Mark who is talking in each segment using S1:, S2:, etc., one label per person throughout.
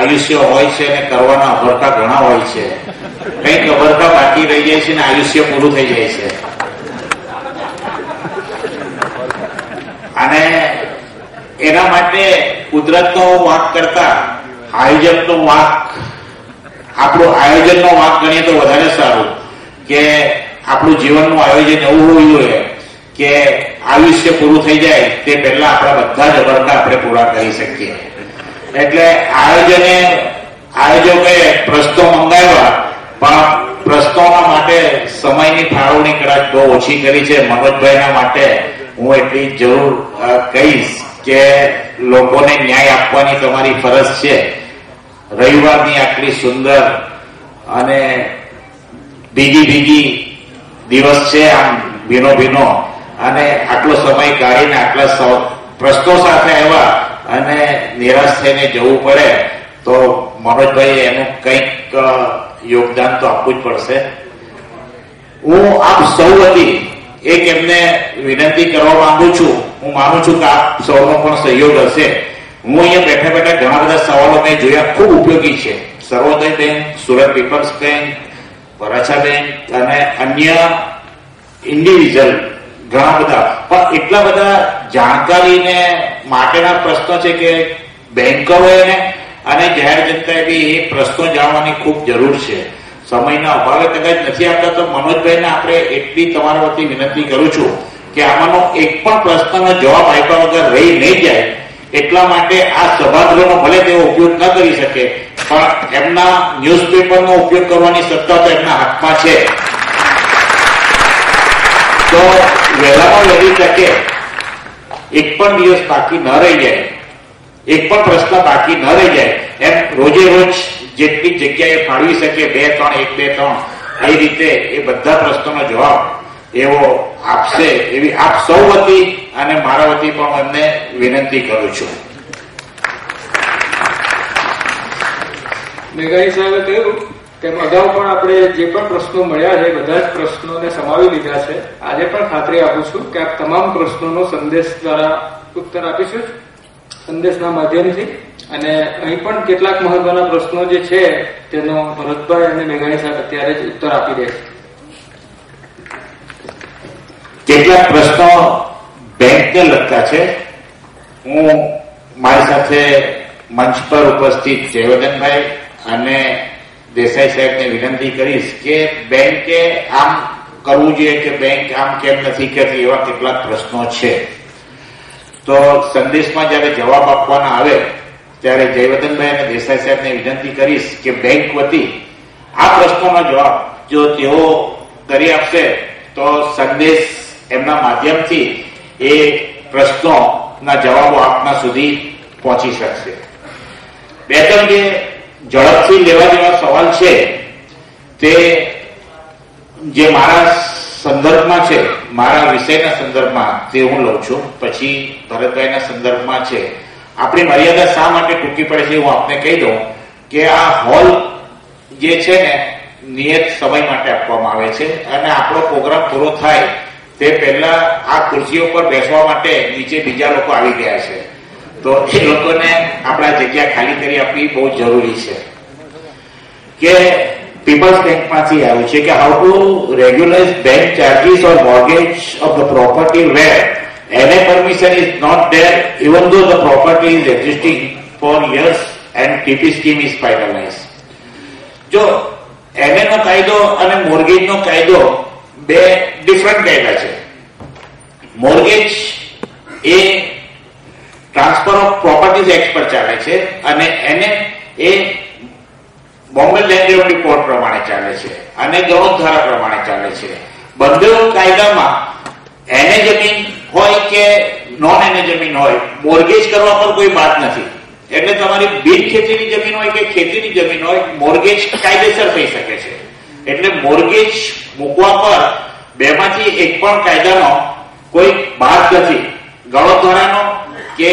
S1: આયુષ્ય હોય છે અને કરવાના અભરખા ઘણા હોય છે. કંઈક અભરખા બાકી રહી જાય છે ને આયુષ્ય પૂરું થઈ જાય છે. અને એના માટે કુદરતનો વાંક કરતા આયોજનનો વાંક. આપણું આયોજનનો વાંક ગણીએ તો વધારે સારું કે આપણું જીવનનું આયોજન એવું હોવું જોઈએ કે આયુષ્ય પૂરું થઈ જાય તે પહેલા આપણા બધા જ અભરખા આપણે પૂરા કરી શકીએ. એટલે આયોજને આયોજકે પ્રશ્નો મંગાવ્યા, પણ પ્રશ્નોના માટે સમયની ફાળવણી કદાચ બહુ ઓછી કરી છે. મનોજભાઈના માટે હું એટલી જરૂર કહીશ કે લોકોને ન્યાય આપવાની તમારી ફરજ છે. રવિવારની આટલી સુંદર અને ભીગી ભીગી દિવસ છે આમ ભીનો ભીનો. અને આટલો સમય કાઢીને આટલા પ્રશ્નો સાથે આવ્યા અને નિરાશ થઈને જવું પડે, તો મનોજભાઈ એનું કંઈક યોગદાન તો આપવું જ પડશે. હું આપ સૌ હતી એક એમને વિનંતી કરવા માંગુ છું, હું માનું છું કે આપ સૌનો પણ સહયોગ હશે. હું અહીંયા બેઠા બેઠા ઘણા બધા સવાલો મેં જોયા, ખૂબ ઉપયોગી છે. Sarvodaya bank, Surat people's bank, Varachha bank અને અન્ય ઇન્ડિવિજ્યુઅલ, ઘણા બધા. પણ એટલા બધા જાણકારીને માટેના પ્રશ્નો છે કે બેંકરોએ અને જાહેર જનતાએ બી એ પ્રશ્નો જાણવાની ખૂબ જરૂર છે. સમયના અભાવે કદાચ નથી આપતા તો મનોજભાઈને આપણે એટલી તમારા વતી વિનંતી કરું છું કે આમાંનો એક પણ પ્રશ્નનો જવાબ આપ્યા વગર રહી નહીં જાય એટલા માટે આ સભાગૃહનો ભલે તેઓ ઉપયોગ ન કરી શકે, પણ એમના ન્યૂઝપેપરનો ઉપયોગ કરવાની સત્તા તો એમના હાથમાં છે. તો વહેલામાં વહેલી તકે એક પણ દિવસ બાકી ન રહી જાય. એક પણ પ્રશ્ન બાકી ન રહી જાય. એમ રોજે રોજ જેટલી જગ્યાએ ફાળવી શકે, બે, ત્રણ, એક, બે, ત્રણ, એ રીતે એ બધા પ્રશ્નોનો જવાબ એવો આપશે એવી આપ સૌ વતી અને મારા વતી પણ એમને વિનંતી કરું છું.
S2: મેઘાણી સાહેબે કહ્યું તેમ અગાઉ પણ આપણે જે પણ પ્રશ્નો મળ્યા છે, બધા જ પ્રશ્નોને સમાવી લીધા છે. આજે પણ ખાતરી આપું છું કે આપ તમામ પ્રશ્નોનો સંદેશ દ્વારા ઉત્તર આપીશું સંદેશના માધ્યમથી. અને અહીં પણ કેટલાક મહત્વના પ્રશ્નો જે છે, તેનો ભરતભાઈ અને મેઘાણી સાહેબ અત્યારે જ ઉત્તર આપી દે
S1: કેટલાક પ્રશ્નો બેંકને લગતા છે. હું મારી સાથે મંચ પર ઉપસ્થિત જયવર્ધનભાઈ અને દેસાઈ સાહેબને વિનંતી કરીશ કે બેંકે આમ કરવું જોઈએ કે બેંક આમ કેમ નથી કરતી એવા કેટલાક પ્રશ્નો છે. તો સંદેશમાં જ્યારે જવાબ આપવાના આવે, ત્યારે જયવર્ધનભાઈ અને દેસાઈ સાહેબને વિનંતી કરીશ કે બેંક વતી આ પ્રશ્નોનો જવાબ જો તેઓ કરી આપશે, તો સંદેશ એમના માધ્યમથી એ પ્રશ્નોના જવાબો આપના સુધી પહોંચી શકશે. બે ત્રણ ઝડપથી લેવા જેવા સવાલ છે, તે જે મારા સંદર્ભમાં છે, મારા વિષયના સંદર્ભમાં તે હું લઉં છું. પછી ભરતભાઈના સંદર્ભમાં છે. આપણી મર્યાદા શા માટે ટૂંકી પડે છે, હું આપને કહી દઉં કે આ હોલ જે છે ને, નિયત સમય માટે આપવામાં આવે છે અને આપણો પ્રોગ્રામ પૂરો થાય તે પહેલા આ ખુરશીઓ પર બેસવા માટે નીચે બીજા લોકો આવી ગયા છે. તો એ લોકોને આપણા જગ્યા ખાલી કરી આપવી બહુ જરૂરી છે. કે પીપલ્સ બેંકમાંથી આવ્યું છે કે how to regularise bank charges or mortgage of the property where એને permission is not there even though the property is existing for years and TP scheme is finalise જો એને નો કાયદો અને મોર્ગેજ નો કાયદો બે ડિફરન્ટ કાયદા છે. મોર્ગેજ એ ટ્રાન્સફર ઓફ પ્રોપર્ટીઝ એક્ટ પર ચાલે છે અને એને એ બોમ્બે લેન્ડ રેવન્યુ કોડ પ્રમાણે ચાલે છે અને ગણોદ્ધારા પ્રમાણે ચાલે છે. બંને કાયદામાં એને જમીન હોય કે નોન એને જમીન હોય મોર્ગેજ કરવા પર કોઈ વાત નથી. એટલે તમારી બિન ખેતીની જમીન હોય કે ખેતીની જમીન હોય મોર્ગેજ કાયદેસર થઈ શકે છે. એટલે મોર્ગેજ મૂકવા પર બેમાંથી એક પણ કાયદાનો કોઈ બાદ નથી. ગણોદ્ધારાનો કે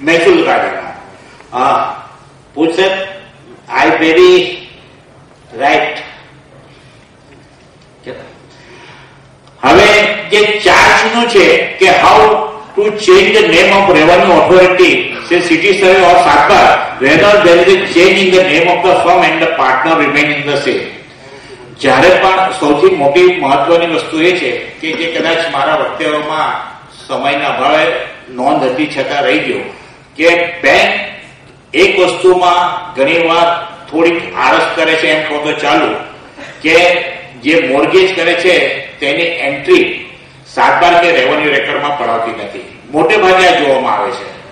S1: કાયદાનો હા પૂછશે આઈ વેરી રાઈટ હવે જે ચાર્જનું છે કે how to change the name of revenue authority say city survey or Satbar, whether there is a change in the name of the firm and the partner remaining the same. જ્યારે પણ સૌથી મોટી મહત્વની વસ્તુ એ છે કે જે કદાચ મારા વક્તવ્યોમાં સમયના અભાવે નોંધ હતી છતાં રહી ગયો કે બેંક એક વસ્તુમાં ઘણીવાર થોડીક આળસ કરે છે એમ કહો તો ચાલુ કે જે મોર્ગેજ કરે છે તેની એન્ટ્રી સાતબાર કે રેવન્યુ રેકર્ડમાં પડાવતી નથી. મોટે ભાગે આ જોવામાં આવે છે.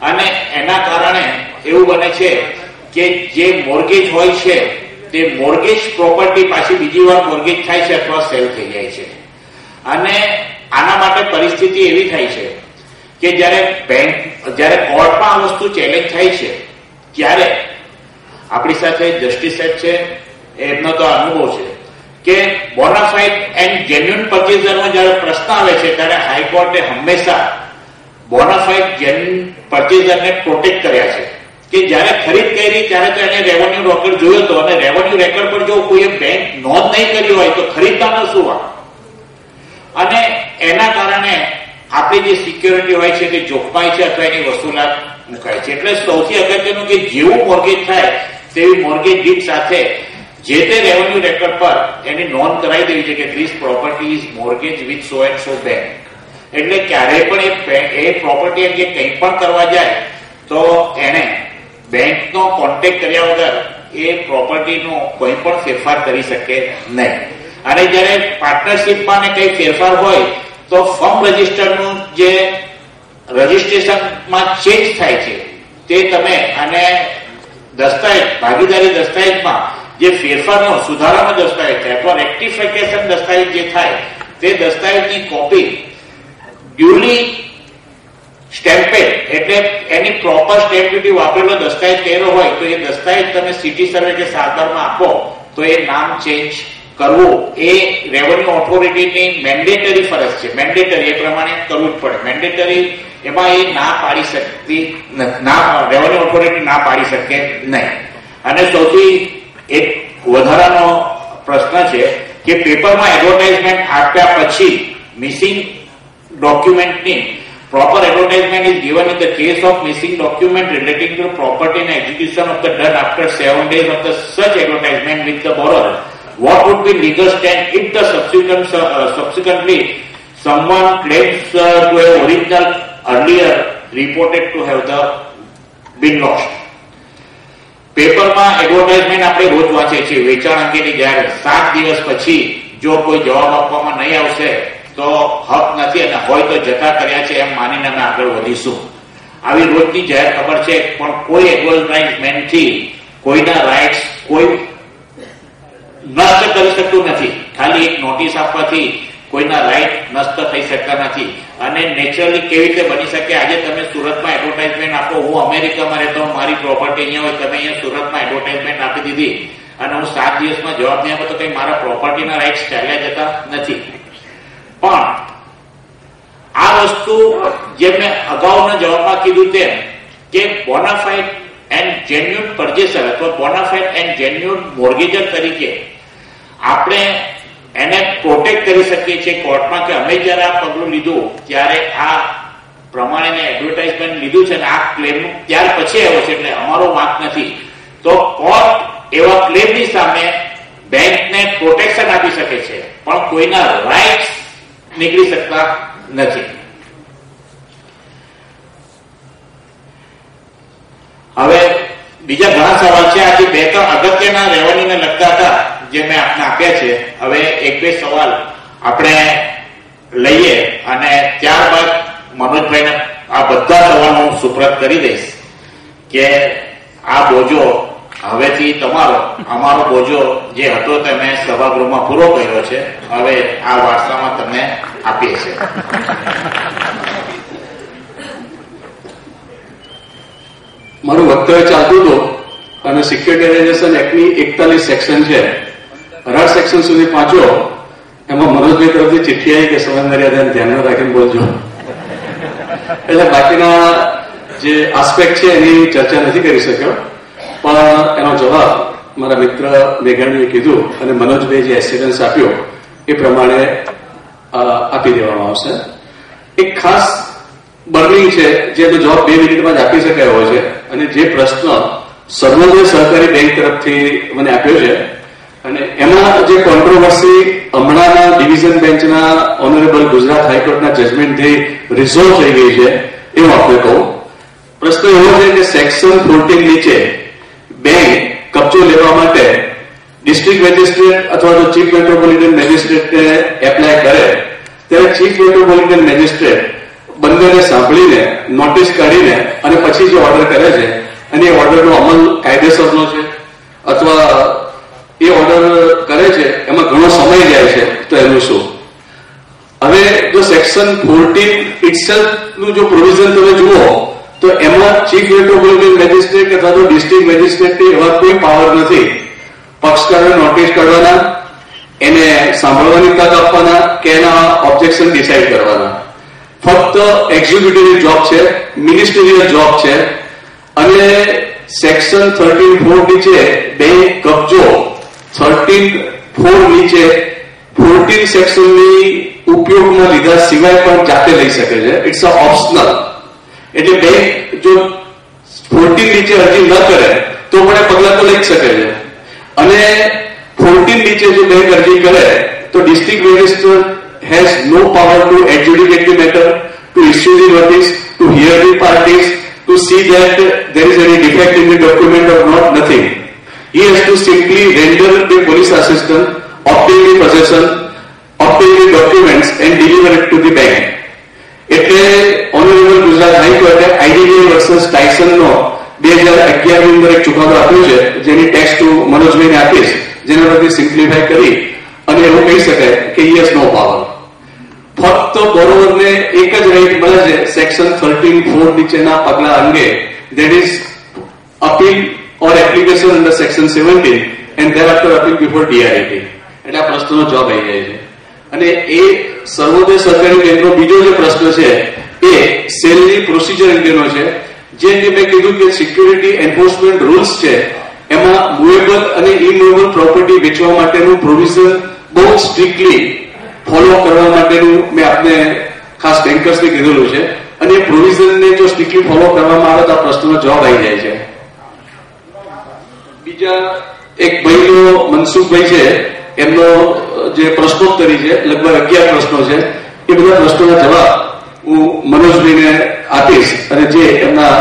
S1: અને એના કારણે એવું બને છે કે જે મોર્ગેજ હોય છે તે મોર્ગેજ પ્રોપર્ટી પાછી બીજી વાર મોર્ગેજ થાય છે અથવા સેલ થઈ જાય છે. અને આના માટે પરિસ્થિતિ એવી થાય છે કે જ્યારે બેંક જ્યારે કોર્ટમાં આ વસ્તુ ચેલેન્જ થાય છે, ત્યારે આપણી સાથે જસ્ટિસ સાહેબ છે એમનો તો અનુભવ છે કે બોનાફાઇડ એન્ડ જેન્યુન પરચેઝરનો જ્યારે પ્રશ્ન આવે છે, ત્યારે હાઈકોર્ટે હંમેશા બોનાફાઇડ જેન્યુન પરચેઝરને પ્રોટેક્ટ કર્યા છે. કે જ્યારે ખરીદ કરી, ત્યારે તો એને રેવન્યુ રેકર્ડ જોયો હતો અને રેવન્યુ રેકર્ડ પર જો કોઈએ બેંક નોંધ નહીં કરી હોય, તો ખરીદતાનો શું વાત? અને એના કારણે આપણી જે સિક્યોરિટી હોય છે તે જોખમાય છે અથવા એની વસૂલાત મુકાય છે. એટલે સૌથી અગત્યનું કે જેવું મોર્ગેજ થાય તેવી મોર્ગેજ ડીટ સાથે જે તે રેવન્યુ રેકોર્ડ પર એની નોંધ કરાવી દેવી છે કે this property is mortgage with so and so bank એટલે ક્યારેય પણ એ પ્રોપર્ટી અંગે કંઈ પણ કરવા જાય, તો એને બેંકનો કોન્ટેક્ટ કર્યા વગર એ પ્રોપર્ટીનો કોઈ પણ ફેરફાર કરી શકે નહીં. અને જ્યારે પાર્ટનરશિપમાં ને કંઈ ફેરફાર હોય તો ફોર્મ રજિસ્ટરનું જે રજિસ્ટ્રેશનમાં ચેન્જ થાય છે, તે તમે અને દસ્તાવેજ, ભાગીદારી દસ્તાવેજમાં જે ફેરફારનો સુધારાનો દસ્તાવેજ થાય, અથવા રેક્ટિફિકેશન દસ્તાવેજ જે થાય, તે દસ્તાવેજની કોપી ડ્યુલી સ્ટેમ્પેડ એટલે એની પ્રોપર સ્ટેમ્પ ડ્યુટી વાપરેલો દસ્તાવેજ કર્યો હોય, તો એ દસ્તાવેજ તમે સિટી સર્વે કે સારવારમાં આપો, તો એ નામ ચેન્જ કરવું એ રેવન્યુ ઓથોરિટીની મેન્ડેટરી ફરજ છે મેન્ડેટરી એ પ્રમાણે કરવું જ પડે મેન્ડેટરી એમાં એ ના પાડી શકતી ના રેવન્યુ ઓથોરિટી ના પાડી શકે નહીં અને સૌથી એક વધારાનો પ્રશ્ન છે કે પેપરમાં એડવર્ટાઇઝમેન્ટ આપ્યા પછી મિસિંગ ડોક્યુમેન્ટની proper advertisement is given in the case of missing document relating to property and execution of the done after seven days of the such advertisement with the borrower. What would be legal stand if the subsequent uh, subsequently someone claims uh, to have original earlier reported to have the been lost? પેપરમાં advertisement આપણે રોજ વાંચીએ છીએ વેચાણ અંગેની જાહેરાત સાત દિવસ પછી જો કોઈ જવાબ આપવામાં નહીં આવશે તો હક નથી અને હોય તો જતા કર્યા છે એમ માનીને અમે આગળ વધીશું આવી રોજની જાહેર ખબર છે પણ કોઈ એડવર્ટાઇઝમેન્ટથી કોઈના રાઇટ્સ કોઈ નષ્ટ કરી શકતું નથી. ખાલી એક નોટિસ આપવાથી કોઈના રાઈટ નષ્ટ થઈ શકતા નથી. અને નેચરલી કેવી રીતે બની શકે? આજે તમે સુરતમાં એડવર્ટાઇઝમેન્ટ આપો, હું અમેરિકામાં રહેતો, મારી પ્રોપર્ટી અહીંયા હોય, તમે અહીંયા સુરતમાં એડવર્ટાઇઝમેન્ટ આપી દીધી. અને હું સાત દિવસમાં જવાબ નહીં આપો તો કઈ મારા પ્રોપર્ટીના રાઇટ્સ ચાલ્યા જતા નથી. પણ આ વસ્તુ જે મેં અગાઉના જવાબમાં કીધું તેમ કે બોનાફાઇડ એન્ડ જેન્યુન પરચેસર અથવા બોનાફાઇડ એન્ડ જેન્યુન મોર્ગેજર તરીકે આપણે એને પ્રોટેક્ટ કરી શકીએ છીએ કોર્ટમાં કે અમે જયારે આ પગલું લીધું, ત્યારે આ પ્રમાણે એડવર્ટાઇઝમેન્ટ લીધું છે આ ક્લેમ ત્યાર પછી આવ્યો છે, એટલે અમારો વાંક નથી. તો કોર્ટ એવા ક્લેમની સામે બેંકને પ્રોટેક્શન આપી શકે છે, પણ કોઈના રાઇટ્સ નીકળી શકતા નથી. હવે બીજા ઘણા સવાલ છે. આજે બે ત્રણ અગત્યના રેવન્યુને લગતા હતા. જે મેં આપને આપ્યા છે, હવે એક બે સવાલ આપણે લઈએ અને ત્યારબાદ મનોજભાઈને આ બધા સવાલ હું સુપ્રત કરી દઈશ કે આ બોજો હવેથી તમારો, અમારો બોજો જે હતો તે મેં સભાગૃહમાં પૂરો કર્યો છે, હવે આ વારસામાં તમને આપીએ છીએ.
S3: મારું વક્તવ્ય ચાલતું હતું અને સિક્યુરિટાઇઝેશન એક્ટની એકતાલીસ સેક્શન છે. અઢાર સેક્શન સુધી પહોંચ્યો એમાં મનોજભાઈ તરફથી ચિઠ્ઠી આવી કે સમય ધ્યાનમાં રાખીને બોલજો. એટલે બાકીના જે આસ્પેક્ટ છે એની ચર્ચા નથી કરી શક્યો, પણ એનો જવાબ મારા મિત્ર મેઘાણીએ કીધું અને મનોજભાઈ જે એસિડન્સ આપ્યો, એ પ્રમાણે આપી દેવામાં આવશે. એક ખાસ બર્નિંગ છે જેનો જવાબ બે મિનિટમાં જ આપી શકાય હોય છે, અને જે પ્રશ્ન સર્વોદય સહકારી બેંક તરફથી મને આપ્યો છે અને એમાં જે કોન્ટ્રોવર્સી હમણાંના ડિવિઝન બેન્ચના ઓનરેબલ ગુજરાત હાઈકોર્ટના જજમેન્ટથી રિઝોલ્વ થઈ ગઈ છે એવું આપણે કહું. પ્રશ્ન એવો છે કે સેક્શન ફોર્ટીન નીચે બેંક કબજો લેવા માટે ડિસ્ટ્રિક્ટ મેજિસ્ટ્રેટ અથવા તો ચીફ મેટ્રોપોલિટન મેજિસ્ટ્રેટને એપ્લાય કરે, ત્યારે ચીફ મેટ્રોપોલિટન મેજિસ્ટ્રેટ બંનેને સાંભળીને નોટિસ કાઢીને અને પછી જે ઓર્ડર કરે છે, અને એ ઓર્ડરનો અમલ કાયદેસરનો છે, અથવા એ ઓર્ડર કરે છે, એમાં ઘણો સમય જાય છે, તો એનું શું? હવે જો સેક્શન ફોર્ટીન ઇટસેલ્ફનું જો પ્રોવિઝન તમે જુઓ, તો એમાં ચીફ મેટ્રોપોલિટન મેજિસ્ટ્રેટ અથવા તો ડિસ્ટ્રિક્ટ મેજિસ્ટ્રેટની એવા કોઈ પાવર નથી. પક્ષકારોને નોટિસ કરવાના એને સાંભળવાની તક આપવાના કે એના ઓબ્જેક્શન ડિસાઇડ કરવાના. ફક્ત એક્ઝિક્યુટિવ જોબ છે મિનિસ્ટરીયલ જોબ છે, અને સેક્શન થર્ટીન ફોર્ટી છે, બે કબજો થર્ટીન ફોર નીચે ફોર્ટીન સેક્શનની ઉપયોગમાં લીધા સિવાય પણ જાતે લઈ શકે છે ઇટ્સ અ ઓપ્શનલ એટલે બેંક જો ફોર્ટીન નીચે અરજી ન કરે તો પણ એ પગલા તો લઈ શકે છે અને ફોર્ટીન નીચે જો બેંક અરજી કરે તો district magistrate has no power to adjudicate the matter, to issue the notice, to hear the parties, to see that there is any defect in the document or not, nothing. He has to simply render the police assistance, obtain the possession, obtain the documents and deliver it to the bank. એટલે honourable Gujarat હાઈકોર્ટે IDBI versus ટાઇસનનો બે હજાર અગિયારની અંદર એક ચુકાદો આપ્યો છે જેની ટેક્સ્ટ હું મનોજભાઈને આપીશ જેના પરથી સિમ્પ્લિફાય કરી અને એવું કહી શકાય કે યસ નો પાવર ફક્ત બોરોવરને એક જ રાઈટ મળે છે સેક્શન થર્ટીન ફોર નીચેના પગલા અંગે that is appeal or application under section seventeen and thereafter appeal before DIIT DRIT એટલે આ પ્રશ્નનો જવાબ આવી જાય છે. અને એ સર્વોદય સરકારી બેંકનો બીજો જે પ્રશ્ન છે, એ સેલની પ્રોસિજર અંગેનો છે જે કે મેં કીધું કે સિક્યુરિટી એન્ફોર્સમેન્ટ રૂલ્સ છે, એમાં મુવેબલ અને ઇમુવેબલ પ્રોપર્ટી વેચવા માટેનું પ્રોવિઝન બહુ સ્ટ્રિક્ટલી ફોલો કરવા માટેનું મેં આપને ખાસ બેન્કર્સને કીધેલું છે. અને એ પ્રોવિઝનને જો સ્ટ્રિક્ટલી ફોલો કરવામાં આવે તો આ પ્રશ્નનો જવાબ આવી જાય છે. બીજા એક ભાઈનો મનસુખભાઈ છે, એમનો જે પ્રશ્નોત્તરી છે, લગભગ અગિયાર પ્રશ્નો છે, એ બધા પ્રશ્નોના જવાબ હું મનોજભાઈને આપીશ અને જે એમના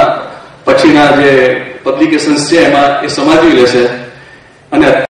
S3: પછીના જે પબ્લિકેશન્સ છે એમાં એ સમાજી લેશે. અને